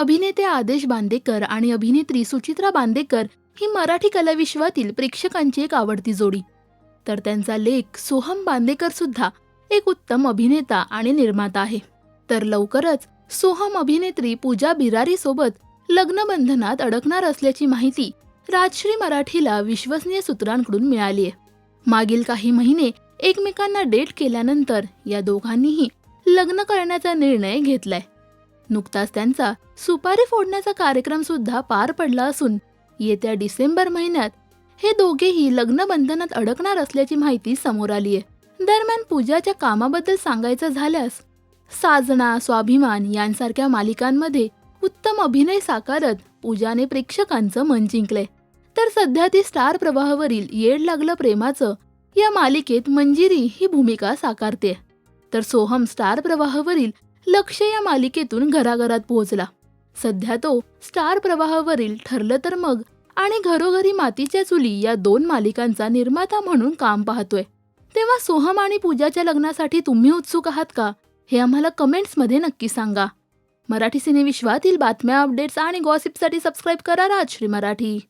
अभिनेते आदेश बांदेकर आणि अभिनेत्री सुचित्रा बांदेकर ही मराठी कलाविश्वातील प्रेक्षकांची एक आवडती जोडी. तर त्यांचा लेख सोहम बांदेकर सुद्धा एक उत्तम अभिनेता आणि निर्माता आहे. तर लवकरच सोहम अभिनेत्री पूजा बिरारी सोबत लग्नबंधनात अडकणार असल्याची माहिती राजश्री मराठीला विश्वसनीय सूत्रांकडून मिळाली आहे. मागील काही महिने एकमेकांना डेट केल्यानंतर या दोघांनीही लग्न करण्याचा निर्णय घेतलाय. नुकताच त्यांचा सुपारी फोडण्याचा कार्यक्रम सुद्धा पार पडला असून येत्या डिसेंबर महिन्यात हे दोघेही लग्नबंधनात अडकणार असल्याची माहिती समोर आली आहे दरम्यान पूजाच्या कामाबद्दल सांगायचं झाल्यास साजना स्वाभिमान यांसारख्या मालिकांमध्ये उत्तम अभिनय साकारत पूजाने प्रेक्षकांचं मन जिंकलंय. तर सध्या ती स्टार प्रवाहावरील येड लागलं प्रेमाचं या मालिकेत मंजिरी ही भूमिका साकारते तर सोहम स्टार प्रवाहावरील लक्ष या मालिकेतून घराघरात पोहोचला. सध्या तो स्टार प्रवाहावरील ठरलं तर मग आणि घरोघरी मातीच्या चुली या दोन मालिकांचा निर्माता म्हणून काम पाहतोय. तेव्हा सोहम आणि पूजाच्या लग्नासाठी तुम्ही उत्सुक आहात का? हे आम्हाला कमेंट्समध्ये नक्की सांगा. मराठी सिनेविश्वातील बातम्या अपडेट्स आणि गॉसिपसाठी सबस्क्राईब करा राजश्री मराठी.